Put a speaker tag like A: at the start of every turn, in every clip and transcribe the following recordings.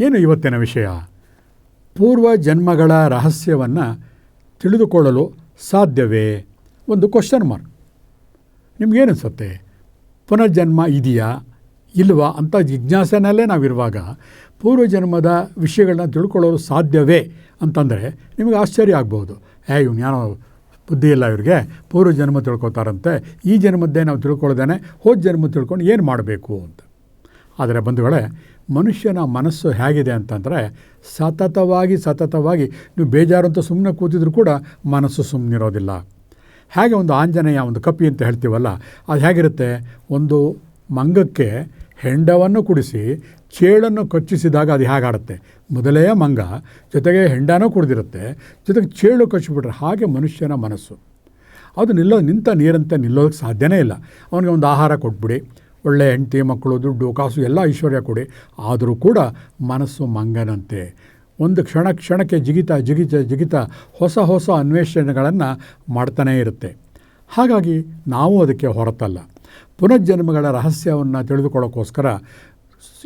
A: ಏನು ಇವತ್ತಿನ ವಿಷಯ? ಪೂರ್ವ ಜನ್ಮಗಳ ರಹಸ್ಯವನ್ನು ತಿಳಿದುಕೊಳ್ಳಲು ಸಾಧ್ಯವೇ? ಒಂದು ಕ್ವಶನ್ ಮಾರ್ಕ್ ನಿಮಗೇನಿಸುತ್ತೆ ಪುನರ್ಜನ್ಮ ಇದೆಯಾ? ಇಲ್ವಾ ಅಂತ ಜಿಜ್ಞಾಸೆನಲ್ಲೇ ನಾವಿರುವಾಗ ಪೂರ್ವಜನ್ಮದ ವಿಷಯಗಳನ್ನ ತಿಳ್ಕೊಳ್ಳೋರು ಸಾಧ್ಯವೇ ಅಂತಂದರೆ ನಿಮಗೆ ಆಶ್ಚರ್ಯ ಆಗ್ಬೋದು. ಏ, ಇವ್ನು ಬುದ್ಧಿ ಇಲ್ಲ ಇವ್ರಿಗೆ. ಪೂರ್ವ ಜನ್ಮ ತಿಳ್ಕೊತಾರಂತೆ. ಈ ಜನ್ಮದ್ದೇ ನಾವು ತಿಳ್ಕೊಳ್ಳೋದೇನೆ ಹೋದ ಜನ್ಮ ತಿಳ್ಕೊಂಡು ಏನು ಮಾಡಬೇಕು ಅಂತ. ಆದರೆ ಬಂಧುಗಳೇ ಮನುಷ್ಯನ ಮನಸ್ಸು ಹೇಗಿದೆ ಅಂತಂದರೆ ಸತತವಾಗಿ ಸತತವಾಗಿ, ನೀವು ಬೇಜಾರು ಅಂತ ಸುಮ್ಮನೆ ಕೂತಿದ್ರು ಕೂಡ ಮನಸ್ಸು ಸುಮ್ಮನಿರೋದಿಲ್ಲ ಹೇಗೆ ಒಂದು ಆಂಜನೇಯ ಒಂದು ಕಪಿ ಅಂತ ಹೇಳ್ತೀವಲ್ಲ, ಅದು ಹೇಗಿರುತ್ತೆ? ಒಂದು ಮಂಗಕ್ಕೆ ಹೆಂಡವನ್ನು ಕುಡಿಸಿ ಚೇಳನ್ನು ಕಚ್ಚಿಸಿದಾಗ ಅದು ಹೇಗಾಡುತ್ತೆ ಮೊದಲೇ ಮಂಗ, ಜೊತೆಗೆ ಹೆಂಡನೂ ಕುಡಿದಿರುತ್ತೆ, ಜೊತೆಗೆ ಚೇಳು ಕಚ್ಚಿಬಿಟ್ರೆ ಹಾಗೆ ಮನುಷ್ಯನ ಮನಸ್ಸು. ಅದು ನಿಲ್ಲೋ, ನಿಂತ ನೀರಂತೆ ನಿಲ್ಲೋದಕ್ಕೆ ಸಾಧ್ಯನೇ ಇಲ್ಲ. ಅವನಿಗೆ ಒಂದು ಆಹಾರ ಕೊಟ್ಬಿಡಿ. ಒಳ್ಳೆ ಹೆಂಡತಿ, ಮಕ್ಕಳು, ದುಡ್ಡು, ಕಾಸು ಎಲ್ಲ ಐಶ್ವರ್ಯ ಕೊಡಿ. ಆದರೂ ಕೂಡ ಮನಸ್ಸು ಮಂಗನಂತೆ. ಒಂದು ಕ್ಷಣ ಕ್ಷಣಕ್ಕೆ ಜಿಗಿತ ಜಿಗಿತ ಜಿಗಿತ ಹೊಸ ಹೊಸ ಅನ್ವೇಷಣೆಗಳನ್ನು ಮಾಡ್ತಾನೇ ಇರುತ್ತೆ. ಹಾಗಾಗಿ ನಾವು ಅದಕ್ಕೆ ಹೊರತಲ್ಲ. ಪುನರ್ಜನ್ಮಗಳ ರಹಸ್ಯವನ್ನು ತಿಳಿದುಕೊಳ್ಳೋಕ್ಕೋಸ್ಕರ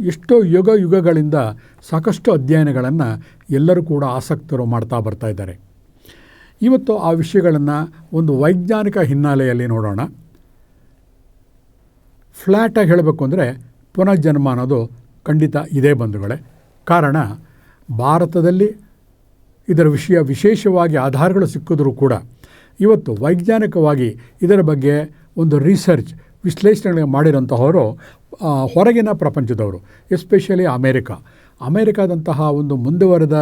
A: ಎಷ್ಟೋ ಯುಗ ಯುಗಗಳಿಂದ ಸಾಕಷ್ಟು ಅಧ್ಯಯನಗಳನ್ನು ಎಲ್ಲರೂ ಕೂಡ ಆಸಕ್ತರು ಮಾಡ್ತಾ ಬರ್ತಾ ಇದ್ದಾರೆ. ಇವತ್ತು ಆ ವಿಷಯಗಳನ್ನು ಒಂದು ವೈಜ್ಞಾನಿಕ ಹಿನ್ನೆಲೆಯಲ್ಲಿ ನೋಡೋಣ. ಫ್ಲ್ಯಾಟಾಗಿ ಹೇಳಬೇಕು ಅಂದರೆ ಪುನರ್ಜನ್ಮ ಅನ್ನೋದು ಖಂಡಿತ ಇದೇ ಬಂಧುಗಳೇ. ಕಾರಣ ಭಾರತದಲ್ಲಿ ಇದರ ವಿಷಯ ವಿಶೇಷವಾಗಿ ಆಧಾರಗಳು ಸಿಕ್ಕಿದ್ರೂ ಕೂಡ ಇವತ್ತು ವೈಜ್ಞಾನಿಕವಾಗಿ ಇದರ ಬಗ್ಗೆ ಒಂದು ರಿಸರ್ಚ್ ವಿಶ್ಲೇಷಣೆ ಮಾಡಿರೋಂತಹವರು ಹೊರಗಿನ ಪ್ರಪಂಚದವರು ಎಸ್ಪೆಷಲಿ ಅಮೇರಿಕಾ. ಅಮೇರಿಕಾದಂತಹ ಒಂದು ಮುಂದುವರೆದ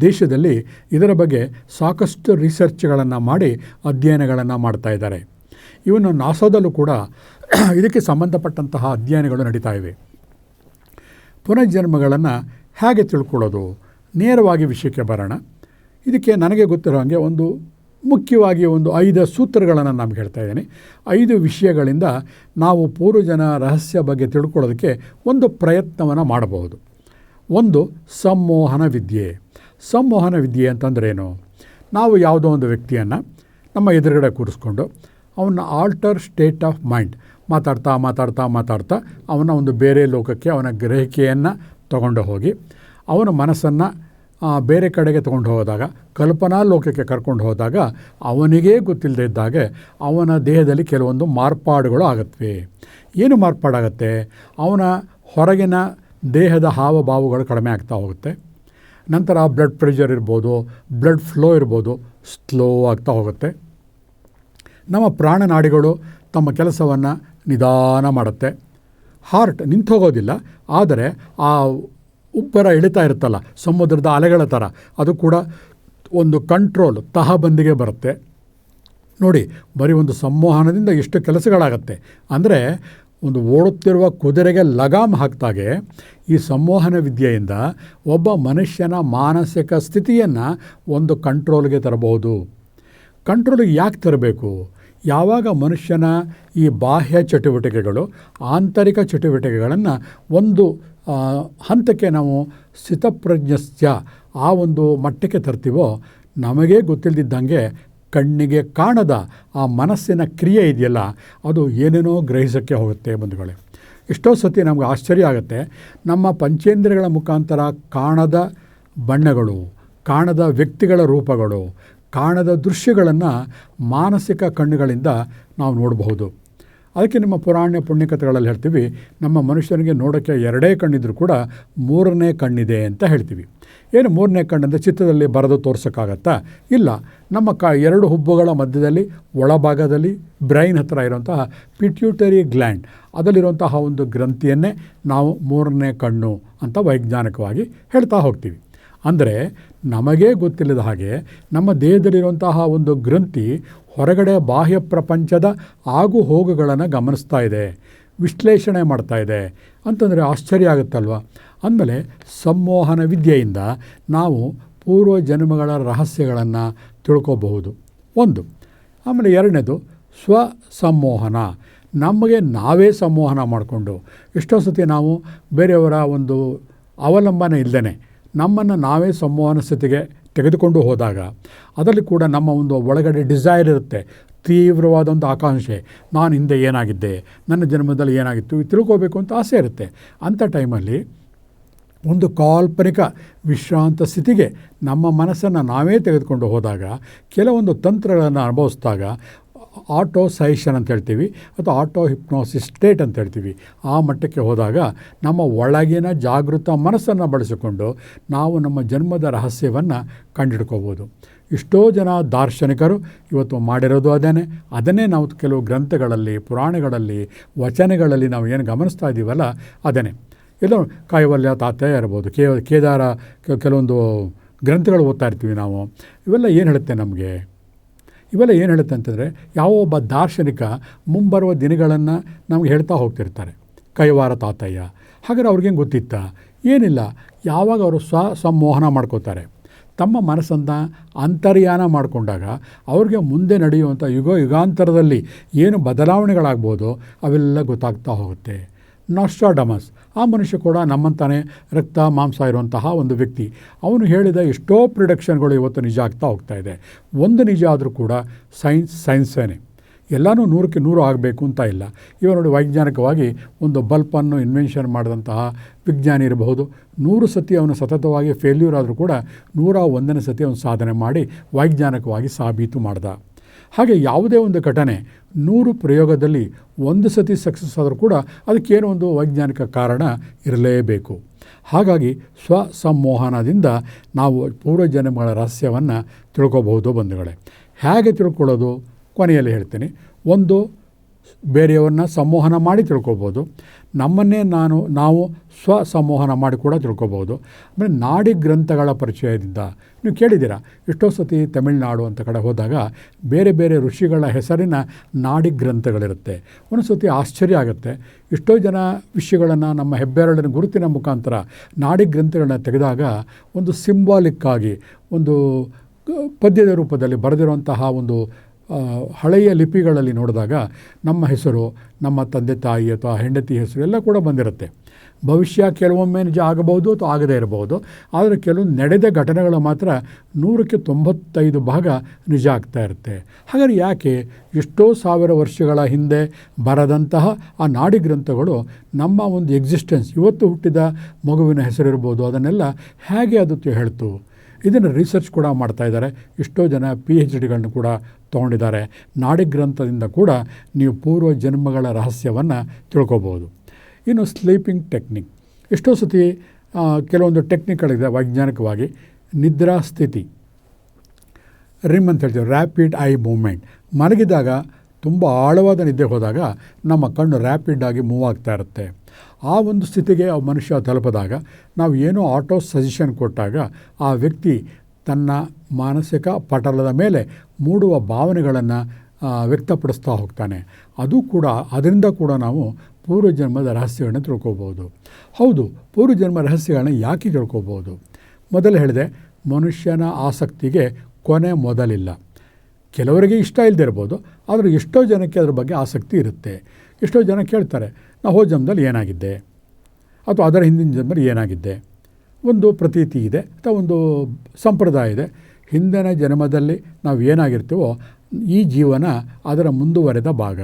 A: ದೇಶದಲ್ಲಿ ಇದರ ಬಗ್ಗೆ ಸಾಕಷ್ಟು ರಿಸರ್ಚ್ಗಳನ್ನು ಮಾಡಿ ಅಧ್ಯಯನಗಳನ್ನು ಮಾಡ್ತಾ ಇದ್ದಾರೆ. ಇವನು ನಾಸಾದಲ್ಲೂ ಕೂಡ ಇದಕ್ಕೆ ಸಂಬಂಧಪಟ್ಟಂತಹ ಅಧ್ಯಯನಗಳು ನಡೀತಾ ಇವೆ. ಪುನರ್ಜನ್ಮಗಳನ್ನು ಹೇಗೆ ತಿಳ್ಕೊಳ್ಳೋದು? ನೇರವಾಗಿ ವಿಷಯಕ್ಕೆ ಬರೋಣ. ಇದಕ್ಕೆ ನನಗೆ ಗೊತ್ತಿರೋ ಹಾಗೆ ಒಂದು ಮುಖ್ಯವಾಗಿ ಒಂದು ಐದು ಸೂತ್ರಗಳನ್ನು ನಾನು ಹೇಳ್ತಾ ಇದ್ದೀನಿ. ಐದು ವಿಷಯಗಳಿಂದ ನಾವು ಪೂರ್ವಜನ ರಹಸ್ಯ ಬಗ್ಗೆ ತಿಳ್ಕೊಳ್ಳೋದಕ್ಕೆ ಒಂದು ಪ್ರಯತ್ನವನ್ನು ಮಾಡಬಹುದು. ಒಂದು, ಸಂಮೋಹನ ವಿದ್ಯೆ. ಸಂಮೋಹನ ವಿದ್ಯೆ ಅಂತಂದ್ರೇನು? ನಾವು ಯಾವುದೋ ಒಂದು ವ್ಯಕ್ತಿಯನ್ನು ನಮ್ಮ ಎದುರುಗಡೆ ಕೂರಿಸ್ಕೊಂಡು ಅವನ ಆಲ್ಟರ್ ಸ್ಟೇಟ್ ಆಫ್ ಮೈಂಡ್ ಮಾತಾಡ್ತಾ ಮಾತಾಡ್ತಾ ಮಾತಾಡ್ತಾ ಅವನ ಒಂದು ಬೇರೆ ಲೋಕಕ್ಕೆ, ಅವನ ಗ್ರಹಿಕೆಯನ್ನು ತಗೊಂಡು ಹೋಗಿ, ಅವನ ಮನಸ್ಸನ್ನು ಬೇರೆ ಕಡೆಗೆ ತಗೊಂಡು ಹೋದಾಗ, ಕಲ್ಪನಾ ಲೋಕಕ್ಕೆ ಕರ್ಕೊಂಡು ಹೋದಾಗ, ಅವನಿಗೇ ಗೊತ್ತಿಲ್ಲದೇ ಇದ್ದಾಗೆ ಅವನ ದೇಹದಲ್ಲಿ ಕೆಲವೊಂದು ಮಾರ್ಪಾಡುಗಳು ಆಗುತ್ತವೆ ಏನು ಮಾರ್ಪಾಡಾಗತ್ತೆ? ಅವನ ಹೊರಗಿನ ದೇಹದ ಹಾವಭಾವಗಳು ಕಡಿಮೆ ಆಗ್ತಾ ಹೋಗುತ್ತೆ. ನಂತರ ಬ್ಲಡ್ ಪ್ರೆಷರ್ ಇರ್ಬೋದು, ಬ್ಲಡ್ ಫ್ಲೋ ಇರ್ಬೋದು, ಸ್ಲೋ ಆಗ್ತಾ ಹೋಗುತ್ತೆ. ನಮ್ಮ ಪ್ರಾಣನಾಡಿಗಳು ತಮ್ಮ ಕೆಲಸವನ್ನು ನಿಧಾನ ಮಾಡುತ್ತೆ. ಹಾರ್ಟ್ ನಿಂತು ಹೋಗೋದಿಲ್ಲ ಆದರೆ ಆ ಉಬ್ಬರ ಇಳಿತಾ ಇರುತ್ತಲ್ಲ, ಸಮುದ್ರದ ಅಲೆಗಳ ಥರ ಅದು ಕೂಡ ಒಂದು ಕಂಟ್ರೋಲ್ ತಹಬಂದಿಗೆ ಬರುತ್ತೆ. ನೋಡಿ, ಬರೀ ಒಂದು ಸಂವಹನದಿಂದ ಎಷ್ಟು ಕೆಲಸಗಳಾಗತ್ತೆ. ಅಂದರೆ ಒಂದು ಓಡುತ್ತಿರುವ ಕುದುರೆಗೆ ಲಗಾಮ್ ಹಾಕ್ದಾಗೆ ಈ ಸಂವಹನ ವಿದ್ಯೆಯಿಂದ ಒಬ್ಬ ಮನುಷ್ಯನ ಮಾನಸಿಕ ಸ್ಥಿತಿಯನ್ನು ಒಂದು ಕಂಟ್ರೋಲ್ಗೆ ತರಬಹುದು. ಕಂಟ್ರೋಲಿಗೆ ಯಾಕೆ ತರಬೇಕು? ಯಾವಾಗ ಮನುಷ್ಯನ ಈ ಬಾಹ್ಯ ಚಟುವಟಿಕೆಗಳು, ಆಂತರಿಕ ಚಟುವಟಿಕೆಗಳನ್ನು ಒಂದು ಹಂತಕ್ಕೆ ನಾವು ಸ್ಥಿತಪ್ರಜ್ಞಸ್ಯ ಆ ಒಂದು ಮಟ್ಟಕ್ಕೆ ತರ್ತೀವೋ, ನಮಗೇ ಗೊತ್ತಿಲ್ಲದಿದ್ದಂಗೆ ಕಣ್ಣಿಗೆ ಕಾಣದ ಆ ಮನಸ್ಸಿನ ಕ್ರಿಯೆ ಇದೆಯಲ್ಲ, ಅದು ಏನೇನೋ ಗ್ರಹಿಸೋಕ್ಕೆ ಹೋಗುತ್ತೆ ಬಂಧುಗಳೇ. ಎಷ್ಟೋ ಸತಿ ನಮಗೆ ಆಶ್ಚರ್ಯ ಆಗುತ್ತೆ, ನಮ್ಮ ಪಂಚೇಂದ್ರಿಯಗಳ ಮುಖಾಂತರ ಕಾಣದ ಬಣ್ಣಗಳು, ಕಾಣದ ವ್ಯಕ್ತಿಗಳ ರೂಪಗಳು ಕಾಣದ ದೃಶ್ಯಗಳನ್ನು ಮಾನಸಿಕ ಕಣ್ಣುಗಳಿಂದ ನಾವು ನೋಡಬಹುದು. ಅದಕ್ಕೆ ನಿಮ್ಮ ಪುರಾಣ ಪುಣ್ಯಕಥೆಗಳಲ್ಲಿ ಹೇಳ್ತೀವಿ, ನಮ್ಮ ಮನುಷ್ಯನಿಗೆ ನೋಡೋಕ್ಕೆ ಎರಡೇ ಕಣ್ಣಿದ್ರೂ ಕೂಡ ಮೂರನೇ ಕಣ್ಣಿದೆ ಅಂತ ಹೇಳ್ತೀವಿ. ಏನು ಮೂರನೇ ಕಣ್ಣಂದರೆ ಚಿತ್ರದಲ್ಲಿ ಬರೆದು ತೋರ್ಸೋಕ್ಕಾಗತ್ತಾ? ಇಲ್ಲ. ನಮ್ಮ ಕ ಎರಡು ಹುಬ್ಬುಗಳ ಮಧ್ಯದಲ್ಲಿ, ಒಳಭಾಗದಲ್ಲಿ, ಬ್ರೈನ್ ಹತ್ತಿರ ಇರುವಂತಹ ಪಿಟ್ಯೂಟರಿ ಗ್ಲ್ಯಾಂಡ್, ಅದರಲ್ಲಿರುವಂತಹ ಒಂದು ಗ್ರಂಥಿಯನ್ನೇ ನಾವು ಮೂರನೇ ಕಣ್ಣು ಅಂತ ವೈಜ್ಞಾನಿಕವಾಗಿ ಹೇಳ್ತಾ ಹೋಗ್ತೀವಿ. ಅಂದರೆ ನಮಗೇ ಗೊತ್ತಿಲ್ಲದ ಹಾಗೆ ನಮ್ಮ ದೇಹದಲ್ಲಿರುವಂತಹ ಒಂದು ಗ್ರಂಥಿ ಹೊರಗಡೆ ಬಾಹ್ಯ ಪ್ರಪಂಚದ ಆಗು ಹೋಗುಗಳನ್ನು ಗಮನಿಸ್ತಾ ಇದೆ, ವಿಶ್ಲೇಷಣೆ ಮಾಡ್ತಾ ಇದೆ. ಅಂತಂದರೆ ಆಶ್ಚರ್ಯ ಆಗುತ್ತಲ್ವ? ಅಂದಮೇಲೆ ಸಂಮೋಹನ ವಿದ್ಯೆಯಿಂದ ನಾವು ಪೂರ್ವ ಜನ್ಮಗಳ ರಹಸ್ಯಗಳನ್ನು ತಿಳ್ಕೋಬಹುದು. ಒಂದು, ಆಮೇಲೆ ಎರಡನೇದು ಸ್ವ ಸಂಮೋಹನ ನಮಗೆ ನಾವೇ ಸಂವಹನ ಮಾಡಿಕೊಂಡು ಎಷ್ಟೋ ಸತಿ ನಾವು ಬೇರೆಯವರ ಒಂದು ಅವಲಂಬನೆ ಇಲ್ಲದೇ ನಮ್ಮನ್ನು ನಾವೇ ಸಂವಹನ ಸ್ಥಿತಿಗೆ ತೆಗೆದುಕೊಂಡು ಹೋದಾಗ ಅದರಲ್ಲಿ ಕೂಡ ನಮ್ಮ ಒಂದು ಒಳಗಡೆ ಡಿಸೈರ್ ಇರುತ್ತೆ ತೀವ್ರವಾದ ಒಂದು ಆಕಾಂಕ್ಷೆ. ನಾನು ಹಿಂದೆ ಏನಾಗಿದ್ದೆ? ನನ್ನ ಜನ್ಮದಲ್ಲಿ ಏನಾಗಿತ್ತು? ತಿಳ್ಕೋಬೇಕು ಅಂತ ಆಸೆ ಇರುತ್ತೆ. ಅಂಥ ಟೈಮಲ್ಲಿ ಒಂದು ಕಾಲ್ಪನಿಕ ವಿಶ್ರಾಂತ ಸ್ಥಿತಿಗೆ ನಮ್ಮ ಮನಸ್ಸನ್ನು ನಾವೇ ತೆಗೆದುಕೊಂಡು ಹೋದಾಗ, ಕೆಲವೊಂದು ತಂತ್ರಗಳನ್ನು ಅನುಭವಿಸಿದಾಗ ಆಟೋ ಸೈಷನ್ ಅಂತ ಹೇಳ್ತೀವಿ ಅಥವಾ ಆಟೋ ಹಿಪ್ನೋಸಿಸ್ ಸ್ಟೇಟ್ ಅಂತ ಹೇಳ್ತೀವಿ. ಆ ಮಟ್ಟಕ್ಕೆ ಹೋದಾಗ ನಮ್ಮ ಒಳಗಿನ ಜಾಗೃತ ಮನಸ್ಸನ್ನು ಬಳಸಿಕೊಂಡು ನಾವು ನಮ್ಮ ಜನ್ಮದ ರಹಸ್ಯವನ್ನು ಕಂಡಿಡ್ಕೋಬೋದು. ಎಷ್ಟೋ ಜನ ದಾರ್ಶನಿಕರು ಇವತ್ತು ಮಾಡಿರೋದು ಅದೇ ಅದನ್ನೇ ನಾವು ಕೆಲವು ಗ್ರಂಥಗಳಲ್ಲಿ, ಪುರಾಣಗಳಲ್ಲಿ, ವಚನಗಳಲ್ಲಿ ನಾವು ಏನು ಗಮನಿಸ್ತಾ ಇದ್ದೀವಲ್ಲ ಅದೇ ಎಲ್ಲ ಕಾಯವಲ್ಯ, ತಾತ್ಯ ಇರ್ಬೋದು ಕೇದಾರ ಕೆಲವೊಂದು ಗ್ರಂಥಗಳು ಓದ್ತಾ ಇರ್ತೀವಿ ನಾವು. ಇವೆಲ್ಲ ಏನು ಹೇಳುತ್ತೆ ನಮಗೆ? ಇವೆಲ್ಲ ಏನು ಹೇಳುತ್ತೆ ಅಂತಂದರೆ ಯಾವ ಒಬ್ಬ ದಾರ್ಶನಿಕ ಮುಂಬರುವ ದಿನಗಳನ್ನು ನಮಗೆ ಹೇಳ್ತಾ ಹೋಗ್ತಿರ್ತಾರೆ. ಕೈವಾರ ತಾತಯ್ಯ, ಹಾಗಾದ್ರೆ ಅವ್ರಿಗೇನು ಗೊತ್ತಿತ್ತ? ಏನಿಲ್ಲ, ಯಾವಾಗ ಅವರು ಸ್ವ ಸಂಮೋಹನ ಮಾಡ್ಕೋತಾರೆ. ತಮ್ಮ ಮನಸ್ಸನ್ನು ಅಂತರ್ಯಾನ ಮಾಡಿಕೊಂಡಾಗ ಅವ್ರಿಗೆ ಮುಂದೆ ನಡೆಯುವಂಥ ಯುಗ ಯುಗಾಂತರದಲ್ಲಿ ಏನು ಬದಲಾವಣೆಗಳಾಗ್ಬೋದು ಅವೆಲ್ಲ ಗೊತ್ತಾಗ್ತಾ ಹೋಗುತ್ತೆ. ನಾಸ್ಟ್ರಾಡಮಸ್. ಆ ಮನುಷ್ಯ ಕೂಡ ನಮ್ಮಂತಾನೆ ರಕ್ತ, ಮಾಂಸ ಇರುವಂತಹ ಒಂದು ವ್ಯಕ್ತಿ. ಅವನು ಹೇಳಿದ ಎಷ್ಟೋ ಪ್ರಿಡಕ್ಷನ್ಗಳು ಇವತ್ತು ನಿಜ ಆಗ್ತಾ ಹೋಗ್ತಾ ಇದೆ. ಒಂದು ನಿಜ ಆದರೂ ಕೂಡ ಸೈನ್ಸ್ ಸೈನ್ಸೇನೆ ಎಲ್ಲನೂ ನೂರಕ್ಕೆ ನೂರು ಆಗಬೇಕು ಅಂತ ಇಲ್ಲ. ಇವಾಗ ನೋಡಿ ವೈಜ್ಞಾನಿಕವಾಗಿ ಒಂದು ಬಲ್ಪನ್ನು ಇನ್ವೆನ್ಷನ್ ಮಾಡಿದಂತಹ ವಿಜ್ಞಾನಿ ಇರಬಹುದು. ನೂರು ಸತಿ ಅವನು ಸತತವಾಗಿ ಫೇಲ್ಯೂರ್ ಆದರೂ ಕೂಡ ನೂರ ಒಂದನೇ ಸತಿ ಅವನು ಸಾಧನೆ ಮಾಡಿ ವೈಜ್ಞಾನಿಕವಾಗಿ ಸಾಬೀತು ಮಾಡ್ದ. ಹಾಗೆ ಯಾವುದೇ ಒಂದು ಘಟನೆ ನೂರು ಪ್ರಯೋಗದಲ್ಲಿ ಒಂದು ಸತಿ ಸಕ್ಸಸ್ ಆದರೂ ಕೂಡ ಅದಕ್ಕೇನೋ ಒಂದು ವೈಜ್ಞಾನಿಕ ಕಾರಣ ಇರಲೇಬೇಕು. ಹಾಗಾಗಿ ಸ್ವ ಸಂಮೋಹನದಿಂದ ನಾವು ಪೂರ್ವಜನ್ಮಗಳ ರಹಸ್ಯವನ್ನು ತಿಳ್ಕೊಬಹುದು ಬಂಧುಗಳೇ. ಹೇಗೆ ತಿಳ್ಕೊಳ್ಳೋದು? ಕೊನೆಯಲ್ಲಿ ಹೇಳ್ತೀನಿ. ಒಂದು ಬೇರೆಯವ್ರನ್ನ ಸಂಮೋಹನ ಮಾಡಿ ತಿಳ್ಕೊಬೋದು ನಮ್ಮನ್ನೇ ನಾನು, ನಾವು ಸ್ವ ಸಂವಹನ ಮಾಡಿ ಕೂಡ ತಿಳ್ಕೊಬೋದು. ಆಮೇಲೆ ನಾಡಿ ಗ್ರಂಥಗಳ ಪರಿಚಯದಿಂದ ನೀವು ಕೇಳಿದ್ದೀರಾ? ಎಷ್ಟೋ ಸತಿ ತಮಿಳುನಾಡು ಅಂತ ಕಡೆ ಹೋದಾಗ ಬೇರೆ ಬೇರೆ ಋಷಿಗಳ ಹೆಸರಿನ ನಾಡಿ ಗ್ರಂಥಗಳಿರುತ್ತೆ. ಒಂದು ಸತಿ ಆಶ್ಚರ್ಯ ಆಗುತ್ತೆ. ಎಷ್ಟೋ ಜನ ವಿಷಯಗಳನ್ನು ನಮ್ಮ ಹೆಬ್ಬೆರಳಿನ ಗುರುತಿನ ಮುಖಾಂತರ ನಾಡಿ ಗ್ರಂಥಗಳನ್ನ ತೆಗೆದಾಗ ಒಂದು ಸಿಂಬಾಲಿಕ್ಕಾಗಿ ಒಂದು ಪದ್ಯದ ರೂಪದಲ್ಲಿ ಬರೆದಿರುವಂತಹ ಒಂದು ಹಳೆಯ ಲಿಪಿಗಳಲ್ಲಿ ನೋಡಿದಾಗ ನಮ್ಮ ಹೆಸರು, ನಮ್ಮ ತಂದೆ ತಾಯಿ ಅಥವಾ ಹೆಂಡತಿ ಹೆಸರು ಎಲ್ಲ ಕೂಡ ಬಂದಿರುತ್ತೆ. ಭವಿಷ್ಯ ಕೆಲವೊಮ್ಮೆ ನಿಜ ಆಗಬಹುದು ಅಥವಾ ಆಗದೇ ಇರಬಹುದು, ಆದರೆ ಕೆಲವು ನಡೆದ ಘಟನೆಗಳು ಮಾತ್ರ ನೂರಕ್ಕೆ ತೊಂಬತ್ತೈದು ಭಾಗ ನಿಜ ಆಗ್ತಾ ಇರುತ್ತೆ. ಹಾಗಾದರೆ ಯಾಕೆ ಎಷ್ಟೋ ಸಾವಿರ ವರ್ಷಗಳ ಹಿಂದೆ ಬರದಂತಹ ಆ ನಾಡಿ ಗ್ರಂಥಗಳು ನಮ್ಮ ಒಂದು ಎಕ್ಸಿಸ್ಟೆನ್ಸ್, ಇವತ್ತು ಹುಟ್ಟಿದ ಮಗುವಿನ ಹೆಸರಿರ್ಬೋದು, ಅದನ್ನೆಲ್ಲ ಹೇಗೆ ಅದು ಹೇಳ್ತು? ಇದನ್ನು ರಿಸರ್ಚ್ ಕೂಡ ಮಾಡ್ತಾ ಇದ್ದಾರೆ. ಎಷ್ಟೋ ಜನ ಪಿ ಎಚ್ ಡಿಗಳನ್ನು ಕೂಡ ತೊಗೊಂಡಿದ್ದಾರೆ. ನಾಡಿ ಗ್ರಂಥದಿಂದ ಕೂಡ ನೀವು ಪೂರ್ವ ಜನ್ಮಗಳ ರಹಸ್ಯವನ್ನು ತಿಳ್ಕೊಬೋದು ಇನ್ನು ಸ್ಲೀಪಿಂಗ್ ಟೆಕ್ನಿಕ್ ಎಷ್ಟೋ ಸತಿ ಕೆಲವೊಂದು ಟೆಕ್ನಿಕ್ಗಳಿದೆ ವೈಜ್ಞಾನಿಕವಾಗಿ. ನಿದ್ರಾ ಸ್ಥಿತಿ. ರಿಮ್ ಅಂತ ಹೇಳ್ತೀವಿ ರ್ಯಾಪಿಡ್ ಐ ಮೂಮೆಂಟ್ ಮಲಗಿದಾಗ, ತುಂಬ ಆಳವಾದ ನಿದ್ದೆ ಹೋದಾಗ ನಮ್ಮ ಕಣ್ಣು ರ್ಯಾಪಿಡ್ ಆಗಿ ಮೂವ್ ಆಗ್ತಾ ಇರುತ್ತೆ. ಆ ಒಂದು ಸ್ಥಿತಿಗೆ ಆ ಮನುಷ್ಯ ತಲುಪಿದಾಗ ನಾವು ಏನೋ ಆಟೋ ಸಜೆಷನ್ ಕೊಟ್ಟಾಗ ಆ ವ್ಯಕ್ತಿ ತನ್ನ ಮಾನಸಿಕ ಪಟಲದ ಮೇಲೆ ಮೂಡುವ ಭಾವನೆಗಳನ್ನು ವ್ಯಕ್ತಪಡಿಸ್ತಾ ಹೋಗ್ತಾನೆ. ಅದು ಕೂಡ, ಅದರಿಂದ ಕೂಡ ನಾವು ಪೂರ್ವಜನ್ಮದ ರಹಸ್ಯಗಳನ್ನ ತಿಳ್ಕೊಬೋದು. ಹೌದು ಪೂರ್ವಜನ್ಮ ರಹಸ್ಯಗಳನ್ನ ಯಾಕೆ ತಿಳ್ಕೊಬೋದು? ಮೊದಲು ಹೇಳಿದೆ, ಮನುಷ್ಯನ ಆಸಕ್ತಿಗೆ ಕೊನೆ ಮೊದಲಿಲ್ಲ. ಕೆಲವರಿಗೆ ಇಷ್ಟ ಇಲ್ಲದೆ ಇರ್ಬೋದು, ಆದರೆ ಎಷ್ಟೋ ಜನಕ್ಕೆ ಅದ್ರ ಬಗ್ಗೆ ಆಸಕ್ತಿ ಇರುತ್ತೆ. ಎಷ್ಟೋ ಜನ ಕೇಳ್ತಾರೆ ನಾವು ಹೋದ ಜನ್ಮದಲ್ಲಿ ಏನಾಗಿದ್ದೆ? ಅಥವಾ ಅದರ ಹಿಂದಿನ ಜನ್ಮದಲ್ಲಿ ಏನಾಗಿದ್ದೆ? ಒಂದು ಪ್ರತೀತಿ ಇದೆ, ಅಥವಾ ಒಂದು ಸಂಪ್ರದಾಯ ಇದೆ. ಹಿಂದಿನ ಜನ್ಮದಲ್ಲಿ ನಾವು ಏನಾಗಿರ್ತೀವೋ ಈ ಜೀವನ ಅದರ ಮುಂದುವರೆದ ಭಾಗ.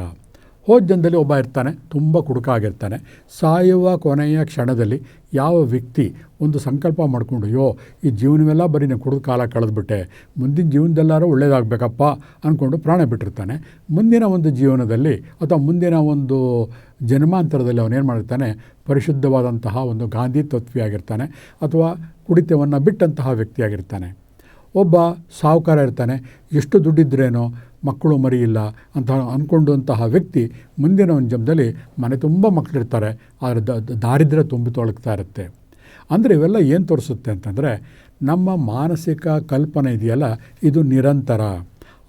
A: ಹೋದ ಜನದಲ್ಲಿ ಒಬ್ಬ ಇರ್ತಾನೆ, ತುಂಬ ಕುಡುಕ ಆಗಿರ್ತಾನೆ ಸಾಯುವ ಕೊನೆಯ ಕ್ಷಣದಲ್ಲಿ ಯಾವ ವ್ಯಕ್ತಿ ಒಂದು ಸಂಕಲ್ಪ ಮಾಡಿಕೊಂಡು ಯೋ ಈ ಜೀವನವೆಲ್ಲ ಬರೀ ನಾನು ಕುಡಿದು ಕಾಲ ಕಳೆದ್ಬಿಟ್ಟೆ, ಮುಂದಿನ ಜೀವನದಲ್ಲಾರು ಒಳ್ಳೇದಾಗಬೇಕಪ್ಪ ಅಂದ್ಕೊಂಡು ಪ್ರಾಣ ಬಿಟ್ಟಿರ್ತಾನೆ. ಮುಂದಿನ ಒಂದು ಜೀವನದಲ್ಲಿ ಅಥವಾ ಮುಂದಿನ ಒಂದು ಜನ್ಮಾಂತರದಲ್ಲಿ ಅವನೇನು ಮಾಡಿರ್ತಾನೆ, ಪರಿಶುದ್ಧವಾದಂತಹ ಒಂದು ಗಾಂಧಿ ತತ್ವಿಯಾಗಿರ್ತಾನೆ ಅಥವಾ ಕುಡಿತವನ್ನು ಬಿಟ್ಟಂತಹ ವ್ಯಕ್ತಿಯಾಗಿರ್ತಾನೆ. ಒಬ್ಬ ಸಾಹುಕಾರ ಇರ್ತಾನೆ, ಎಷ್ಟು ದುಡ್ಡಿದ್ರೇನೋ ಮಕ್ಕಳು ಮರಿಯಿಲ್ಲ ಅಂತ ಅಂದ್ಕೊಂಡಂತಹ ವ್ಯಕ್ತಿ ಮುಂದಿನ ಒಂದು ಜನ್ಮದಲ್ಲಿ ಮನೆ ತುಂಬ ಮಕ್ಕಳಿರ್ತಾರೆ, ಆದರೆ ದಾರಿದ್ರ್ಯ ತುಂಬಿ ತೊಳಗ್ತಾ ಇರುತ್ತೆ. ಅಂದರೆ ಇವೆಲ್ಲ ಏನು ತೋರಿಸುತ್ತೆ ಅಂತಂದರೆ, ನಮ್ಮ ಮಾನಸಿಕ ಕಲ್ಪನೆ ಇದೆಯಲ್ಲ, ಇದು ನಿರಂತರ.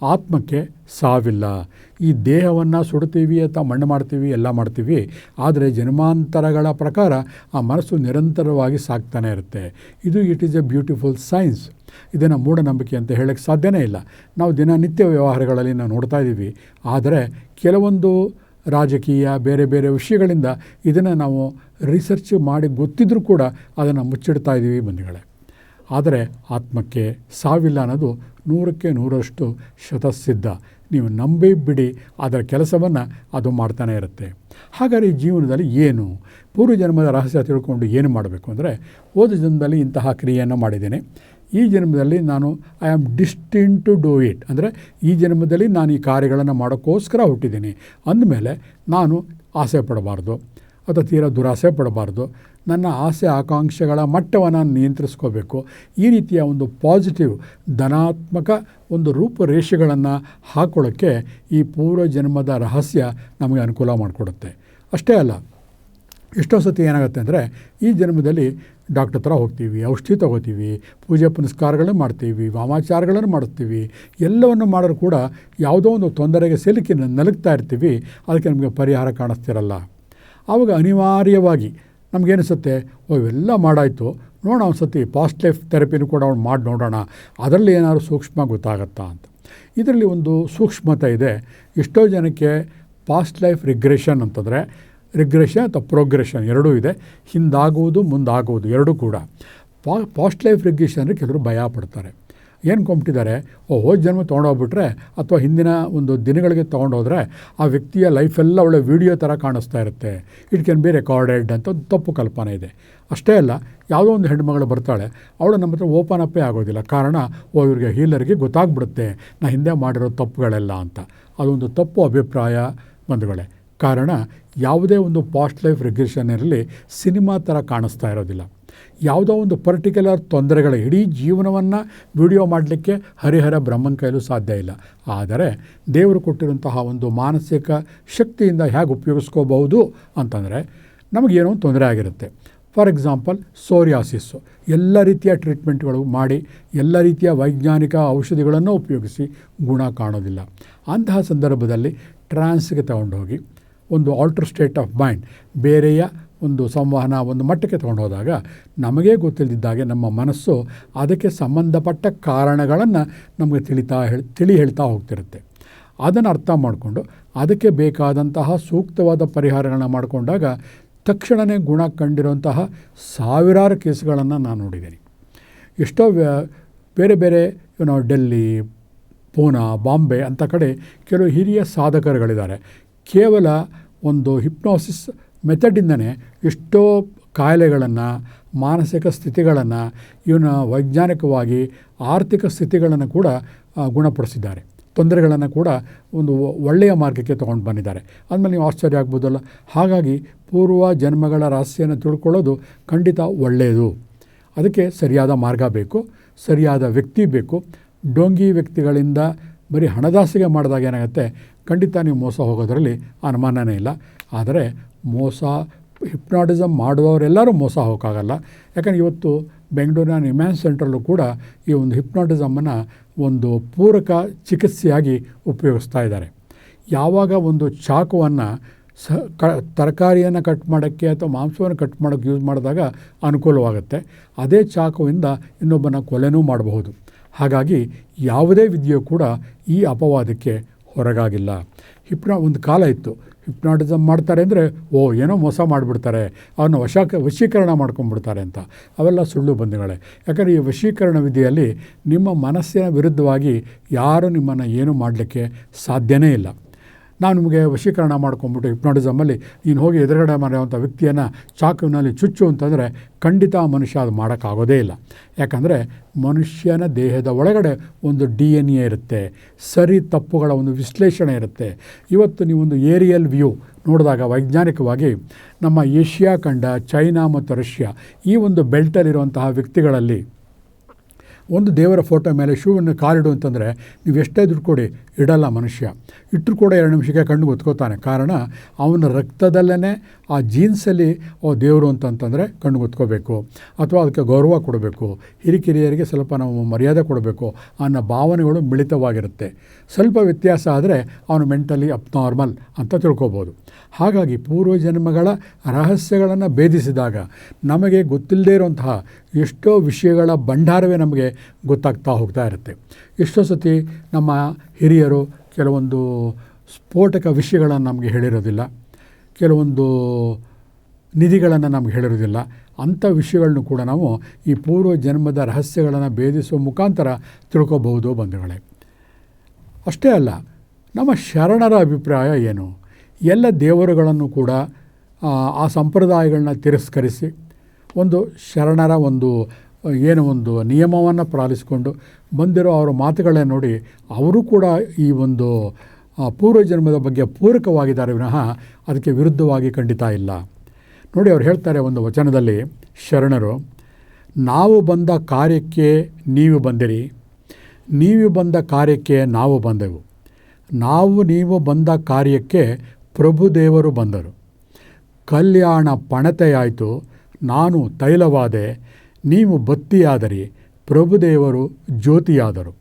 A: ಆತ್ಮಕ್ಕೆ ಸಾವಿಲ್ಲ. ಈ ದೇಹವನ್ನು ಸುಡ್ತೀವಿ ಅಥವಾ ಮಣ್ಣು ಮಾಡ್ತೀವಿ, ಎಲ್ಲ ಮಾಡ್ತೀವಿ. ಆದರೆ ಜನ್ಮಾಂತರಗಳ ಪ್ರಕಾರ ಆ ಮನಸ್ಸು ನಿರಂತರವಾಗಿ ಸಾಕ್ತಾನೆ ಇರುತ್ತೆ. ಇದು it is a beautiful science ಇದನ್ನು ಮೂಢನಂಬಿಕೆ ಅಂತ ಹೇಳೋಕ್ಕೆ ಸಾಧ್ಯನೇ ಇಲ್ಲ. ನಾವು ದಿನನಿತ್ಯ ವ್ಯವಹಾರಗಳಲ್ಲಿ ನಾವು ನೋಡ್ತಾ ಇದ್ದೀವಿ. ಆದರೆ ಕೆಲವೊಂದು ರಾಜಕೀಯ, ಬೇರೆ ಬೇರೆ ವಿಷಯಗಳಿಂದ ಇದನ್ನು ನಾವು ರಿಸರ್ಚ್ ಮಾಡಿ ಗೊತ್ತಿದ್ರೂ ಕೂಡ ಅದನ್ನು ಮುಚ್ಚಿಡ್ತಾ ಇದ್ದೀವಿ ಬಂಧುಗಳೇ. ಆದರೆ ಆತ್ಮಕ್ಕೆ ಸಾವಿಲ್ಲ ಅನ್ನೋದು ನೂರಕ್ಕೆ ನೂರಷ್ಟು ಶತಸಿದ್ಧ. ನೀವು ನಂಬಿ ಬಿಡಿ, ಅದರ ಕೆಲಸವನ್ನು ಅದು ಮಾಡ್ತಾನೆ ಇರುತ್ತೆ. ಹಾಗಾದರೆ ಈ ಜೀವನದಲ್ಲಿ ಏನು? ಪೂರ್ವ ಜನ್ಮದ ರಹಸ್ಯ ತಿಳ್ಕೊಂಡು ಏನು ಮಾಡಬೇಕು ಅಂದರೆ, ಹೋದ ಜನ್ಮದಲ್ಲಿ ಇಂತಹ ಕ್ರಿಯೆಯನ್ನು ಮಾಡಿದ್ದೇನೆ. ಈ ಜನ್ಮದಲ್ಲಿ ನಾನು I am destined to do it ಅಂದರೆ, ಈ ಜನ್ಮದಲ್ಲಿ ನಾನು ಈ ಕಾರ್ಯಗಳನ್ನು ಮಾಡೋಕ್ಕೋಸ್ಕರ ಹುಟ್ಟಿದ್ದೀನಿ. ಅಂದಮೇಲೆ ನಾನು ಆಸೆ ಪಡಬಾರ್ದು. ಅಥವಾ ತೀರಾ ದುರಾಸೆ ಪಡಬಾರ್ದು. ನನ್ನ ಆಸೆ ಆಕಾಂಕ್ಷೆಗಳ ಮಟ್ಟವನ್ನು ನಿಯಂತ್ರಿಸ್ಕೋಬೇಕು. ಈ ರೀತಿಯ ಒಂದು ಪಾಸಿಟಿವ್ ಧನಾತ್ಮಕ ಒಂದು ರೂಪುರೇಷೆಗಳನ್ನು ಹಾಕೊಳ್ಳೋಕ್ಕೆ ಈ ಪೂರ್ವ ಜನ್ಮದ ರಹಸ್ಯ ನಮಗೆ ಅನುಕೂಲ ಮಾಡಿಕೊಡುತ್ತೆ. ಅಷ್ಟೇ ಅಲ್ಲ, ಎಷ್ಟೋ ಸತಿ ಏನಾಗುತ್ತೆ ಅಂದರೆ ಈ ಜನ್ಮದಲ್ಲಿ ಡಾಕ್ಟರ್ ಹತ್ರ ಹೋಗ್ತೀವಿ, ಔಷಧಿ ತೊಗೋತೀವಿ, ಪೂಜೆ ಪುನಸ್ಕಾರಗಳನ್ನು ಮಾಡ್ತೀವಿ, ವಾಮಾಚಾರಗಳನ್ನು ಮಾಡ್ತೀವಿ ಎಲ್ಲವನ್ನು ಮಾಡೋರು ಕೂಡ ಯಾವುದೋ ಒಂದು ತೊಂದರೆಗೆ ಸಿಲುಕಿ ನಲುಗ್ತಾ ಇರ್ತೀವಿ, ಅದಕ್ಕೆ ನಮಗೆ ಪರಿಹಾರ ಕಾಣಿಸ್ತಿರಲ್ಲ. ಆವಾಗ ಅನಿವಾರ್ಯವಾಗಿ ನಮಗೇನಿಸುತ್ತೆ, ಓ, ಇವೆಲ್ಲ ಮಾಡಾಯಿತು. ನೋಡೋಣ ಒಂದು ಸತಿ ಪಾಸ್ಟ್ ಲೈಫ್ ಥೆರಪಿನೂ ಕೂಡ ಅವ್ನು ಮಾಡಿ ನೋಡೋಣ. ಅದರಲ್ಲಿ ಏನಾದರೂ ಸೂಕ್ಷ್ಮ ಗೊತ್ತಾಗತ್ತಾ ಅಂತ. ಇದರಲ್ಲಿ ಒಂದು ಸೂಕ್ಷ್ಮತೆ ಇದೆ. ಎಷ್ಟೋ ಜನಕ್ಕೆ ಪಾಸ್ಟ್ ಲೈಫ್ ರಿಗ್ರೆಷನ್ ಅಂತಂದರೆ ರಿಗ್ರೆಷನ್ ಅಥವಾ ಪ್ರೋಗ್ರೆಷನ್ ಎರಡೂ ಇದೆ. ಹಿಂದಾಗುವುದು, ಮುಂದಾಗುವುದು ಎರಡೂ ಕೂಡ. ಪಾ ಪಾಸ್ಟ್ ಲೈಫ್ ರಿಗ್ರೆಷನ್ ಅಂದರೆ ಕೆಲವರು ಭಯ ಪಡ್ತಾರೆ. ಏನು ಕೊಂಬಿಟ್ಟಿದ್ದಾರೆ ಓ, ಹೋದ ಜನ್ಮ ತೊಗೊಂಡೋಗ್ಬಿಟ್ರೆ ಅಥವಾ ಹಿಂದಿನ ಒಂದು ದಿನಗಳಿಗೆ ತೊಗೊಂಡೋದ್ರೆ ಆ ವ್ಯಕ್ತಿಯ ಲೈಫೆಲ್ಲ ಒಳ್ಳೆ ವೀಡಿಯೋ ಥರ ಕಾಣಿಸ್ತಾ ಇರುತ್ತೆ. ಇಟ್ ಕ್ಯಾನ್ ಬಿ ರೆಕಾರ್ಡೆಡ್ ಅಂತ ಒಂದು ತಪ್ಪು ಕಲ್ಪನೆ ಇದೆ. ಅಷ್ಟೇ ಅಲ್ಲ, ಯಾವುದೋ ಒಂದು ಹೆಣ್ಮಗಳು ಬರ್ತಾಳೆ, ಅವಳು ನಮ್ಮ ಹತ್ರ ಓಪನ್ ಅಪ್ಪೇ ಆಗೋದಿಲ್ಲ. ಕಾರಣ, ಓ, ಇವ್ರಿಗೆ ಹೀಲರ್ಗೆ ಗೊತ್ತಾಗ್ಬಿಡುತ್ತೆ. ನಾ ಹಿಂದೆ ಮಾಡಿರೋ ತಪ್ಪುಗಳೆಲ್ಲ ಅಂತ. ಅದೊಂದು ತಪ್ಪು ಅಭಿಪ್ರಾಯ ಬಂಧುಗಳೇ. ಕಾರಣ, ಯಾವುದೇ ಒಂದು ಪಾಸ್ಟ್ ಲೈಫ್ ರಿಗ್ರೆಷನ್ ಇರಲಿ, ಸಿನಿಮಾ ಥರ ಕಾಣಿಸ್ತಾ ಇರೋದಿಲ್ಲ. ಯಾವುದೋ ಒಂದು ಪರ್ಟಿಕ್ಯುಲರ್ ತೊಂದರೆಗಳ, ಇಡೀ ಜೀವನವನ್ನು ವಿಡಿಯೋ ಮಾಡಲಿಕ್ಕೆ ಹರಿಹರ ಬ್ರಹ್ಮನ ಕೈಲೂ ಸಾಧ್ಯ ಇಲ್ಲ. ಆದರೆ ದೇವರು ಕೊಟ್ಟಿರುವಂತಹ ಒಂದು ಮಾನಸಿಕ ಶಕ್ತಿಯಿಂದ ಹೇಗೆ ಉಪಯೋಗಿಸ್ಕೋಬಹುದು ಅಂತಂದರೆ ನಮಗೇನೋ ಒಂದು ತೊಂದರೆ ಆಗಿರುತ್ತೆ. ಫಾರ್ ಎಕ್ಸಾಂಪಲ್ ಸೋರಿಯಾಸಿಸ್ಸು ಎಲ್ಲ ರೀತಿಯ ಟ್ರೀಟ್ಮೆಂಟ್ಗಳು ಮಾಡಿ, ಎಲ್ಲ ರೀತಿಯ ವೈಜ್ಞಾನಿಕ ಔಷಧಿಗಳನ್ನು ಉಪಯೋಗಿಸಿ ಗುಣ ಕಾಣೋದಿಲ್ಲ. ಅಂತಹ ಸಂದರ್ಭದಲ್ಲಿ ಟ್ರಾನ್ಸ್ಗೆ ತಗೊಂಡೋಗಿ ಒಂದು ಆಲ್ಟರ್ ಸ್ಟೇಟ್ ಆಫ್ ಮೈಂಡ್ ಬೇರೆಯ ಒಂದು ಸಂವಹನ ಒಂದು ಮಟ್ಟಕ್ಕೆ ತೊಗೊಂಡು ಹೋದಾಗ ನಮಗೇ ಗೊತ್ತಿಲ್ಲದಿದ್ದಾಗೆ ನಮ್ಮ ಮನಸ್ಸು ಅದಕ್ಕೆ ಸಂಬಂಧಪಟ್ಟ ಕಾರಣಗಳನ್ನು ನಮಗೆ ತಿಳಿತಾ ಹೇಳಿ, ತಿಳಿ ಹೇಳ್ತಾ ಹೋಗ್ತಿರುತ್ತೆ. ಅದನ್ನು ಅರ್ಥ ಮಾಡಿಕೊಂಡು ಅದಕ್ಕೆ ಬೇಕಾದಂತಹ ಸೂಕ್ತವಾದ ಪರಿಹಾರಗಳನ್ನ ಮಾಡಿಕೊಂಡಾಗ ತಕ್ಷಣವೇ ಗುಣ ಕಂಡಿರುವಂತಹ ಸಾವಿರಾರು ಕೇಸ್ಗಳನ್ನು ನಾನು ನೋಡಿದ್ದೀನಿ. ಎಷ್ಟೋ ಬೇರೆ ಬೇರೆ ಏನೋ ಡೆಲ್ಲಿ, ಪೂನಾ, ಬಾಂಬೆ ಅಂಥ ಕಡೆ ಕೆಲವು ಹಿರಿಯ ಸಾಧಕರುಗಳಿದ್ದಾರೆ. ಕೇವಲ ಒಂದು ಹಿಪ್ನೋಸಿಸ್ ಮೆಥಡಿಂದನೇ ಎಷ್ಟೋ ಕಾಯಿಲೆಗಳನ್ನು, ಮಾನಸಿಕ ಸ್ಥಿತಿಗಳನ್ನು ಇವನ ವೈಜ್ಞಾನಿಕವಾಗಿ ಆರ್ಥಿಕ ಸ್ಥಿತಿಗಳನ್ನು ಕೂಡ ಗುಣಪಡಿಸಿದ್ದಾರೆ. ತೊಂದರೆಗಳನ್ನು ಕೂಡ ಒಂದು ಒಳ್ಳೆಯ ಮಾರ್ಗಕ್ಕೆ ತೊಗೊಂಡು ಬಂದಿದ್ದಾರೆ. ಆದಮೇಲೆ ನೀವು ಆಶ್ಚರ್ಯ ಆಗ್ಬೋದಲ್ಲ. ಹಾಗಾಗಿ ಪೂರ್ವ ಜನ್ಮಗಳ ರಹಸ್ಯನ ತಿಳ್ಕೊಳ್ಳೋದು ಖಂಡಿತ ಒಳ್ಳೆಯದು. ಅದಕ್ಕೆ ಸರಿಯಾದ ಮಾರ್ಗ ಬೇಕು, ಸರಿಯಾದ ವ್ಯಕ್ತಿ ಬೇಕು. ಡೋಂಗಿ ವ್ಯಕ್ತಿಗಳಿಂದ ಬರೀ ಹಣದಾಸಿಗೆ ಮಾಡಿದಾಗ ಏನಾಗುತ್ತೆ? ಖಂಡಿತ ನೀವು ಮೋಸ ಹೋಗೋದರಲ್ಲಿ ಅನುಮಾನನೇ ಇಲ್ಲ. ಆದರೆ ಮೋಸ ಹಿಪ್ನಾಟಿಸಮ್ ಮಾಡುವವರೆಲ್ಲರೂ ಮೋಸ ಹೋಗೋಕ್ಕಾಗಲ್ಲ. ಯಾಕಂದರೆ ಇವತ್ತು ಬೆಂಗಳೂರಿನ ನಿಮ್ಯಾನ್ಸ್ ಸೆಂಟ್ರಲ್ಲೂ ಕೂಡ ಈ ಒಂದು ಹಿಪ್ನಾಟಿಸಮನ್ನು ಒಂದು ಪೂರಕ ಚಿಕಿತ್ಸೆಯಾಗಿ ಉಪಯೋಗಿಸ್ತಾ ಇದ್ದಾರೆ. ಯಾವಾಗ ಒಂದು ಚಾಕುವನ್ನು ಸ, ಕ, ತರಕಾರಿಯನ್ನು ಕಟ್ ಮಾಡೋಕ್ಕೆ ಅಥವಾ ಮಾಂಸವನ್ನು ಕಟ್ ಮಾಡೋಕ್ಕೆ ಯೂಸ್ ಮಾಡಿದಾಗ ಅನುಕೂಲವಾಗುತ್ತೆ. ಅದೇ ಚಾಕುವಿಂದ ಇನ್ನೊಬ್ಬನ ಕೊಲೆನೂ ಮಾಡಬಹುದು. ಹಾಗಾಗಿ ಯಾವುದೇ ವಿದ್ಯೆಯೂ ಕೂಡ ಈ ಅಪವಾದಕ್ಕೆ ಹೊರಗಾಗಿಲ್ಲ. ಹಿಪ್ನ, ಒಂದು ಕಾಲ ಇತ್ತು. ಹಿಪ್ನಾಟಿಸಮ್ ಮಾಡ್ತಾರೆ ಅಂದರೆ, ಓ, ಏನೋ ಮೋಸ ಮಾಡಿಬಿಡ್ತಾರೆ ಅವನ್ನ ವಶಾಕ ವಶೀಕರಣ ಮಾಡ್ಕೊಂಡ್ಬಿಡ್ತಾರೆ ಅಂತ. ಅವೆಲ್ಲ ಸುಳ್ಳು ಬಂಧುಗಳೇ. ಯಾಕಂದರೆ ಈ ವಶೀಕರಣ ವಿಧಿಯಲ್ಲಿ ನಿಮ್ಮ ಮನಸ್ಸಿನ ವಿರುದ್ಧವಾಗಿ ಯಾರೂ ನಿಮ್ಮನ್ನು ಏನೂ ಮಾಡಲಿಕ್ಕೆ ಸಾಧ್ಯವೇ ಇಲ್ಲ. ನಾವು ನಿಮಗೆ ವಶೀಕರಣ ಮಾಡ್ಕೊಂಬಿಟ್ಟು ಹಿಪ್ನಾಟಿಸಮಲ್ಲಿ ನೀನು ಹೋಗಿ ಎದುರುಗಡೆ ಮಾಡುವಂಥ ವ್ಯಕ್ತಿಯನ್ನು ಚಾಕುವಿನಲ್ಲಿ ಚುಚ್ಚು ಅಂತಂದರೆ ಖಂಡಿತ ಮನುಷ್ಯ ಅದು ಮಾಡೋಕ್ಕಾಗೋದೇ ಇಲ್ಲ. ಯಾಕಂದರೆ ಮನುಷ್ಯನ ದೇಹದ ಒಳಗಡೆ ಒಂದು ಡಿ ಎನ್ ಎ ಇರುತ್ತೆ, ಸರಿ ತಪ್ಪುಗಳ ಒಂದು ವಿಶ್ಲೇಷಣೆ ಇರುತ್ತೆ. ಇವತ್ತು ನೀವೊಂದು ಏರಿಯಲ್ ವ್ಯೂ ನೋಡಿದಾಗ ವೈಜ್ಞಾನಿಕವಾಗಿ ನಮ್ಮ ಏಷ್ಯಾ ಖಂಡ, ಚೈನಾ ಮತ್ತು ರಷ್ಯಾ ಈ ಒಂದು ಬೆಲ್ಟಲ್ಲಿರುವಂತಹ ವ್ಯಕ್ತಿಗಳಲ್ಲಿ ಒಂದು ದೇವರ ಫೋಟೋ ಮೇಲೆ ಶೂವನ್ನು ಕಾಲಿಡು ಅಂತಂದರೆ ನೀವು ಎಷ್ಟೇ ದುಡ್ಡು ಕೊಡಿ, ಇಡಲ್ಲ ಮನುಷ್ಯ. ಇಟ್ಟರು ಕೂಡ ಎರಡು ನಿಮಿಷಕ್ಕೆ ಕಣ್ಣು ಒತ್ಕೋತಾನೆ ಕಾರಣ ಅವನ ರಕ್ತದಲ್ಲೇ ಆ ಜೀನ್ಸಲ್ಲಿ, ಓ ದೇವರು ಅಂತಂತಂದರೆ ಕಣ್ಣು ಗೊತ್ಕೋಬೇಕು ಅಥವಾ ಅದಕ್ಕೆ ಗೌರವ ಕೊಡಬೇಕು. ಹಿರಿಕಿರಿಯರಿಗೆ ಸ್ವಲ್ಪ ನಾವು ಮರ್ಯಾದೆ ಕೊಡಬೇಕು ಅನ್ನೋ ಭಾವನೆಗಳು ಮಿಳಿತವಾಗಿರುತ್ತೆ. ಸ್ವಲ್ಪ ವ್ಯತ್ಯಾಸ ಆದರೆ ಅವನು ಮೆಂಟಲಿ ಅಬ್ನಾರ್ಮಲ್ ಅಂತ ತಿಳ್ಕೊಬೋದು. ಹಾಗಾಗಿ ಪೂರ್ವಜನ್ಮಗಳ ರಹಸ್ಯಗಳನ್ನು ಭೇದಿಸಿದಾಗ ನಮಗೆ ಗೊತ್ತಿಲ್ಲದೇ ಇರುವಂತಹ ಎಷ್ಟೋ ವಿಷಯಗಳ ಭಂಡಾರವೇ ನಮಗೆ ಗೊತ್ತಾಗ್ತಾ ಹೋಗ್ತಾ ಇರುತ್ತೆ. ಎಷ್ಟೋ ಸತಿ ನಮ್ಮ ಹಿರಿಯರು ಕೆಲವೊಂದು ಸ್ಫೋಟಕ ವಿಷಯಗಳನ್ನು ನಮಗೆ ಹೇಳಿರೋದಿಲ್ಲ. ಕೆಲವೊಂದು ನಿಧಿಗಳನ್ನು ನಮ್ಗೆ ಹೇಳಿರೋದಿಲ್ಲ ಅಂಥ ವಿಷಯಗಳನ್ನು ಕೂಡ ನಾವು ಈ ಪೂರ್ವ ಜನ್ಮದ ರಹಸ್ಯಗಳನ್ನು ಭೇದಿಸುವ ಮುಖಾಂತರ ತಿಳ್ಕೊಬಹುದು ಬಂಧುಗಳೇ. ಅಷ್ಟೇ ಅಲ್ಲ ನಮ್ಮ ಶರಣರ ಅಭಿಪ್ರಾಯ ಏನು? ಎಲ್ಲ ದೇವರುಗಳನ್ನು ಕೂಡ ಆ, ಸಂಪ್ರದಾಯಗಳನ್ನ ತಿರಸ್ಕರಿಸಿ ಒಂದು ಶರಣರ ಒಂದು ಏನು ಒಂದು ನಿಯಮವನ್ನು ಪಾಲಿಸಿಕೊಂಡು ಬಂದಿರೋ ಅವರ ಮಾತುಗಳನ್ನ ನೋಡಿ ಅವರು ಕೂಡ ಈ ಒಂದು ಆ, ಪೂರ್ವಜನ್ಮದ ಬಗ್ಗೆ ಪೂರಕವಾಗಿದ್ದಾರೆ ವಿನಃ ಅದಕ್ಕೆ ವಿರುದ್ಧವಾಗಿ ಖಂಡಿತ ಇಲ್ಲ. ನೋಡಿ ಅವ್ರು ಹೇಳ್ತಾರೆ ಒಂದು ವಚನದಲ್ಲಿ ಶರಣರು ನಾವು ಬಂದ ಕಾರ್ಯಕ್ಕೆ ನೀವು ಬಂದಿರಿ ನೀವು ಬಂದ ಕಾರ್ಯಕ್ಕೆ ನಾವು ಬಂದೆವು. ನಾವು ನೀವು ಬಂದ ಕಾರ್ಯಕ್ಕೆ ಪ್ರಭುದೇವರು ಬಂದರು. ಕಲ್ಯಾಣ ಪಣತೆಯಾಯಿತು ನಾನು ತೈಲವಾದೆ ನೀವು ಬತ್ತಿಯಾದರಿ ಪ್ರಭುದೇವರು ಜ್ಯೋತಿಯಾದರು.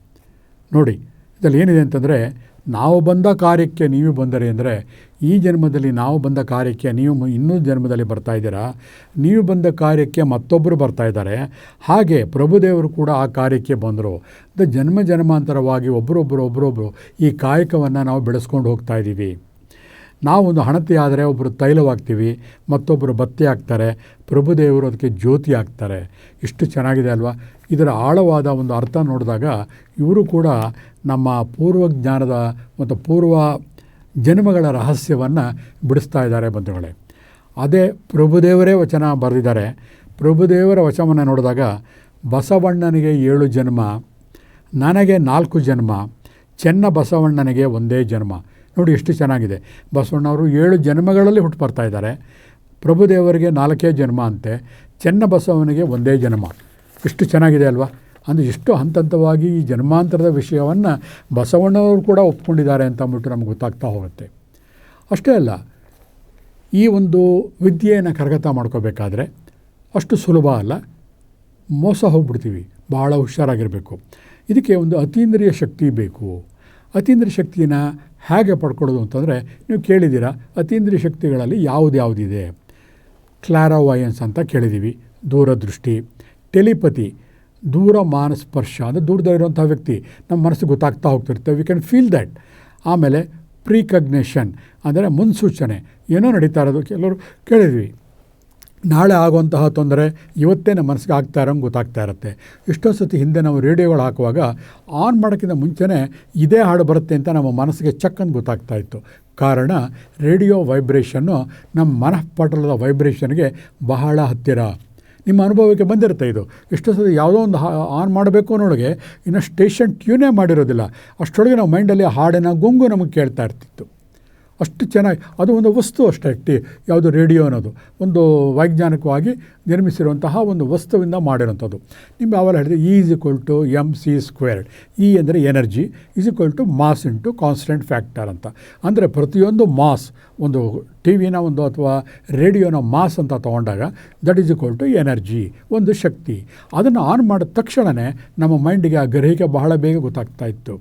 A: ನೋಡಿ ಇದರಲ್ಲಿ ಏನಿದೆ ಅಂತಂದರೆ ನಾವು ಬಂದ ಕಾರ್ಯಕ್ಕೆ ನೀವು ಬಂದರೆ ಅಂದರೆ ಈ ಜನ್ಮದಲ್ಲಿ ನಾವು ಬಂದ ಕಾರ್ಯಕ್ಕೆ ನೀವು ಇನ್ನೂ ಜನ್ಮದಲ್ಲಿ ಬರ್ತಾ ಇದ್ದೀರಾ? ನೀವು ಬಂದ ಕಾರ್ಯಕ್ಕೆ ಮತ್ತೊಬ್ಬರು ಬರ್ತಾ ಇದ್ದಾರೆ. ಹಾಗೆ ಪ್ರಭುದೇವರು ಕೂಡ ಆ ಕಾರ್ಯಕ್ಕೆ ಬಂದರು. ಅದು ಜನ್ಮ ಜನ್ಮಾಂತರವಾಗಿ ಒಬ್ಬರೊಬ್ಬರು ಒಬ್ಬರೊಬ್ಬರು ಈ ಕಾಯಕವನ್ನು ನಾವು ಬೆಳೆಸ್ಕೊಂಡು ಹೋಗ್ತಾ ಇದ್ದೀವಿ. ನಾವೊಂದು ಹಣತೆ ಆದರೆ ಒಬ್ಬರು ತೈಲವಾಗ್ತೀವಿ ಮತ್ತೊಬ್ಬರು ಬತ್ತಿ ಆಗ್ತಾರೆ ಪ್ರಭುದೇವರು ಅದಕ್ಕೆ ಜ್ಯೋತಿ ಆಗ್ತಾರೆ ಇಷ್ಟು ಚೆನ್ನಾಗಿದೆ ಅಲ್ವಾ? ಇದರ ಆಳವಾದ ಒಂದು ಅರ್ಥ ನೋಡಿದಾಗ ಇವರು ಕೂಡ ನಮ್ಮ ಪೂರ್ವ ಜ್ಞಾನದ ಮತ್ತು ಪೂರ್ವ ಜನ್ಮಗಳ ರಹಸ್ಯವನ್ನು ಬಿಡಿಸ್ತಾ ಇದ್ದಾರೆ ಬಂಧುಗಳೇ. ಅದೇ ಪ್ರಭುದೇವರೇ ವಚನ ಬರೆದಿದ್ದಾರೆ. ಪ್ರಭುದೇವರ ವಚನವನ್ನು ನೋಡಿದಾಗ, ಬಸವಣ್ಣನಿಗೆ ಏಳು ಜನ್ಮ, ನನಗೆ ನಾಲ್ಕು ಜನ್ಮ, ಚೆನ್ನ ಬಸವಣ್ಣನಿಗೆ ಒಂದೇ ಜನ್ಮ. ನೋಡಿ ಎಷ್ಟು ಚೆನ್ನಾಗಿದೆ. ಬಸವಣ್ಣವರು ಏಳು ಜನ್ಮಗಳಲ್ಲಿ ಹುಟ್ಟು ಬರ್ತಾ ಇದ್ದಾರೆ. ಪ್ರಭುದೇವರಿಗೆ ನಾಲ್ಕೇ ಜನ್ಮ ಅಂತೆ. ಚೆನ್ನ ಬಸವನಿಗೆ ಒಂದೇ ಜನ್ಮ. ಎಷ್ಟು ಚೆನ್ನಾಗಿದೆ ಅಲ್ವಾ? ಅಂದರೆ ಎಷ್ಟು ಹಂತ ಹಂತವಾಗಿ ಈ ಜನ್ಮಾಂತರದ ವಿಷಯವನ್ನು ಬಸವಣ್ಣವರು ಕೂಡ ಒಪ್ಕೊಂಡಿದ್ದಾರೆ ಅಂತ ಅಂದ್ಬಿಟ್ಟು ನಮ್ಗೆ ಗೊತ್ತಾಗ್ತಾ ಹೋಗುತ್ತೆ. ಅಷ್ಟೇ ಅಲ್ಲ, ಈ ಒಂದು ವಿದ್ಯೆಯನ್ನು ಕರಗತ ಮಾಡ್ಕೋಬೇಕಾದ್ರೆ ಅಷ್ಟು ಸುಲಭ ಅಲ್ಲ. ಮೋಸ ಹೋಗ್ಬಿಡ್ತೀವಿ. ಭಾಳ ಹುಷಾರಾಗಿರಬೇಕು. ಇದಕ್ಕೆ ಒಂದು ಅತೀಂದ್ರಿಯ ಶಕ್ತಿ ಬೇಕು. ಅತೀಂದ್ರಿಯ ಶಕ್ತಿನ ಹೇಗೆ ಪಡ್ಕೊಳ್ಳೋದು ಅಂತಂದರೆ ನೀವು ಕೇಳಿದ್ದೀರಾ ಅತೀಂದ್ರಿಯ ಶಕ್ತಿಗಳಲ್ಲಿ ಯಾವುದ್ಯಾವುದಿದೆ ಕ್ಲಾರೋವಯನ್ಸ್ ಅಂತ ಕೇಳಿದ್ದೀವಿ, ದೂರದೃಷ್ಟಿ. ಟೆಲಿಪತಿ, ದೂರ ಮಾನಸ್ಪರ್ಶ ಅಂದರೆ ದೂರದಲ್ಲಿರುವಂಥ ವ್ಯಕ್ತಿ. ನಮ್ಮ ಮನಸ್ಸು ಗೊತ್ತಾಗ್ತಾ ಹೋಗ್ತಿರ್ತೇವೆ ವಿ ಕ್ಯಾನ್ ಫೀಲ್ ದ್ಯಾಟ್ ಆಮೇಲೆ ಪ್ರೀಕಗ್ನೇಷನ್ ಅಂದರೆ ಮುನ್ಸೂಚನೆ. ಏನೋ ನಡೀತಾ ಇರೋದು, ಕೆಲವರು ಕೇಳಿದ್ವಿ. ನಾಳೆ ಆಗುವಂತಹ ತೊಂದರೆ ಇವತ್ತೇ ನಮ್ಮ ಮನಸ್ಸಿಗೆ ಆಗ್ತಾ ಇರೋಂಗೆ ಗೊತ್ತಾಗ್ತಾ ಇರುತ್ತೆ. ಎಷ್ಟೋ ಸತಿ ಹಿಂದೆ ನಾವು ರೇಡಿಯೋಗಳು ಹಾಕುವಾಗ ಆನ್ ಮಾಡೋಕ್ಕಿಂತ ಮುಂಚೆನೇ ಇದೇ ಹಾಡು ಬರುತ್ತೆ ಅಂತ ನಮ್ಮ ಮನಸ್ಸಿಗೆ ಚಕ್ ಅಂತ ಗೊತ್ತಾಗ್ತಾ ಇತ್ತು. ಕಾರಣ ರೇಡಿಯೋ ವೈಬ್ರೇಷನ್ನು ನಮ್ಮ ಮನಃಪಟಲದ ವೈಬ್ರೇಷನ್ಗೆ ಬಹಳ ಹತ್ತಿರ. ನಿಮ್ಮ ಅನುಭವಕ್ಕೆ ಬಂದಿರುತ್ತೆ ಇದು. ಎಷ್ಟೋ ಸತಿ ಯಾವುದೋ ಒಂದು ಆನ್ ಮಾಡಬೇಕು ಅನ್ನೋಳಗೆ ಇನ್ನು ಸ್ಟೇಷನ್ ಟ್ಯೂನೇ ಮಾಡಿರೋದಿಲ್ಲ. ಅಷ್ಟರೊಳಗೆ ನಾವು ಮೈಂಡಲ್ಲಿ ಹಾಡಿನ ಗುಂಗು ನಮಗೆ ಕೇಳ್ತಾ ಇರ್ತಿತ್ತು. ಅಷ್ಟು ಚೆನ್ನಾಗಿ, ಅದು ಒಂದು ವಸ್ತು ಅಷ್ಟೇ ಟಿ ಯಾವುದು ರೇಡಿಯೋ ಅನ್ನೋದು, ಒಂದು ವೈಜ್ಞಾನಿಕವಾಗಿ ನಿರ್ಮಿಸಿರುವಂತಹ ಒಂದು ವಸ್ತುವಿಂದ ಮಾಡಿರೋಂಥದ್ದು ನಿಮ್ಗೆ ಆವಾಗ ಹೇಳಿದೆ E is equal to M C squared E ಅಂದರೆ energy is equal to mass into constant factor ಅಂತ. ಅಂದರೆ ಪ್ರತಿಯೊಂದು ಮಾಸ್ ಒಂದು ಟಿ ವಿನ ಒಂದು ಅಥವಾ ರೇಡಿಯೋನ ಮಾಸ್ ಅಂತ ತೊಗೊಂಡಾಗ that is equal to energy ಒಂದು ಶಕ್ತಿ. ಅದನ್ನು ಆನ್ ಮಾಡಿದ ತಕ್ಷಣವೇ ನಮ್ಮ ಮೈಂಡಿಗೆ ಆ ಗ್ರಹಿಕೆ ಬಹಳ ಬೇಗ ಗೊತ್ತಾಗ್ತಾ ಇತ್ತು.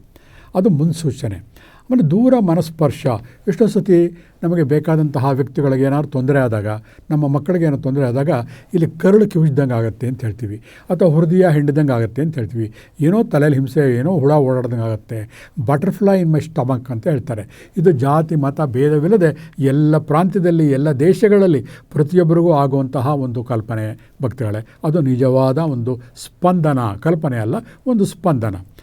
A: ಅದು ಮುನ್ಸೂಚನೆ. ಆಮೇಲೆ ದೂರ ಮನಸ್ಪರ್ಶ. ಎಷ್ಟೋ ಸತಿ ನಮಗೆ ಬೇಕಾದಂತಹ ವ್ಯಕ್ತಿಗಳಿಗೆ ಏನಾದ್ರು ತೊಂದರೆ ಆದಾಗ, ನಮ್ಮ ಮಕ್ಕಳಿಗೆ ಏನೋ ತೊಂದರೆ ಆದಾಗ ಇಲ್ಲಿ ಕರುಳು ಕಿವಿಜ್ದಂಗೆ ಆಗುತ್ತೆ ಅಂತ ಹೇಳ್ತೀವಿ. ಅಥವಾ ಹೃದಯ ಹಿಂಡಿದಂಗೆ ಆಗುತ್ತೆ ಅಂತ ಹೇಳ್ತೀವಿ. ಏನೋ ತಲೆಯಲ್ಲಿ ಹಿಂಸೆ, ಏನೋ ಹುಳ ಓಡಾಡ್ದಂಗೆ ಆಗುತ್ತೆ. ಬಟರ್ಫ್ಲೈ ಇನ್ ಮೈ ಸ್ಟಮಕ್ ಅಂತ ಹೇಳ್ತಾರೆ. ಇದು ಜಾತಿ, ಮತ, ಭೇದವಿಲ್ಲದೆ ಎಲ್ಲ ಪ್ರಾಂತ್ಯದಲ್ಲಿ, ಎಲ್ಲ ದೇಶಗಳಲ್ಲಿ ಪ್ರತಿಯೊಬ್ಬರಿಗೂ ಆಗುವಂತಹ ಒಂದು ಕಲ್ಪನೆ. ಭಕ್ತಿಗಳೇ, ಅದು ನಿಜವಾದ ಒಂದು ಸ್ಪಂದನ. ಕಲ್ಪನೆ ಅಲ್ಲ, ಒಂದು ಸ್ಪಂದನ.